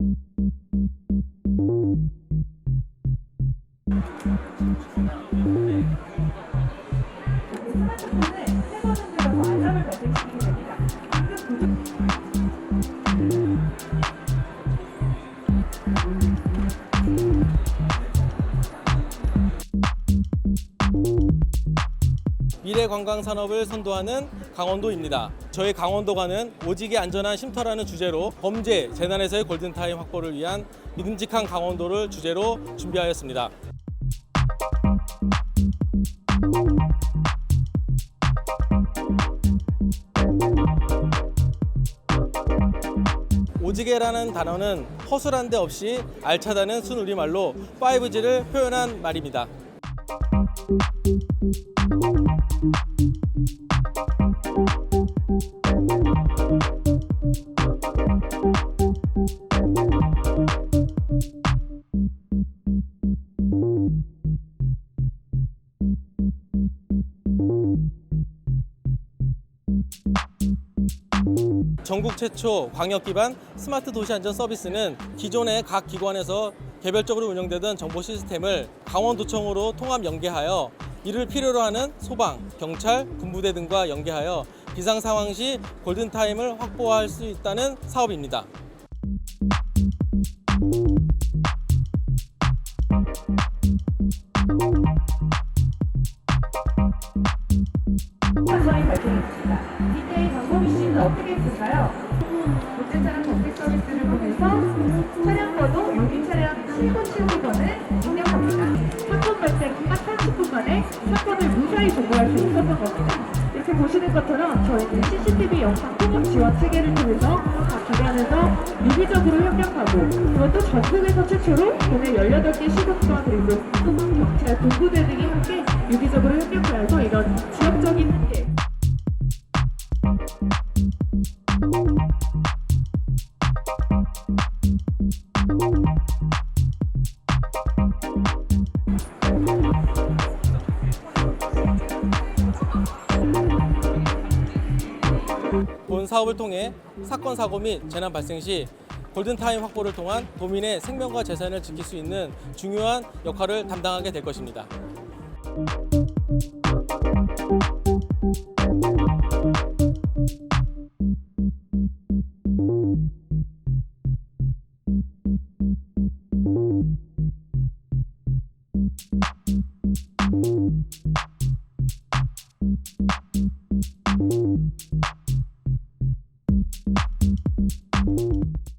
스마트폰을 세 번은 들어서 알람을 발생시키게 됩니다. 미래 관광 산업을 선도하는 강원도입니다. 저희 강원도가는 오직의 안전한 쉼터라는 주제로 범죄 재난에서의 골든타임 확보를 위한 믿음직한 강원도를 주제로 준비하였습니다. 오지게라는 단어는 허술한 데 없이 알차다는 순우리말로 5G를 표현한 말입니다. 전국 최초 광역 기반 스마트 도시 안전 서비스는 기존의 각 기관에서 개별적으로 운영되던 정보 시스템을 강원도청으로 통합 연계하여 이를 필요로 하는 소방, 경찰, 군부대 등과 연계하여 비상 상황 시 골든타임을 확보할 수 있다는 사업입니다. 발생했습니다. 이때 강범희 씨는 어떻게 했을까요? 못된 차량 검색 서비스를 통해서 차량 번호 용인 차량 7979번을 입력합니다. 사건 발생 딱 30분 만에 사건을 무사히 보고할 수 있었던 겁니다. 이렇게 보시는 것처럼 저희는 CCTV 영상 통합 지원 체계를 통해서 각 기관에서 유기적으로 협력하고 또 전국에서 최초로 국내 18개 시국과 그리고 소방, 경찰, 군부대 등이 함께 유기적으로 협력하여서 이런 지역 본 사업을 통해 사건 사고 및 재난 발생 시 골든타임 확보를 통한 도민의 생명과 재산을 지킬 수 있는 중요한 역할을 담당하게 될 것입니다.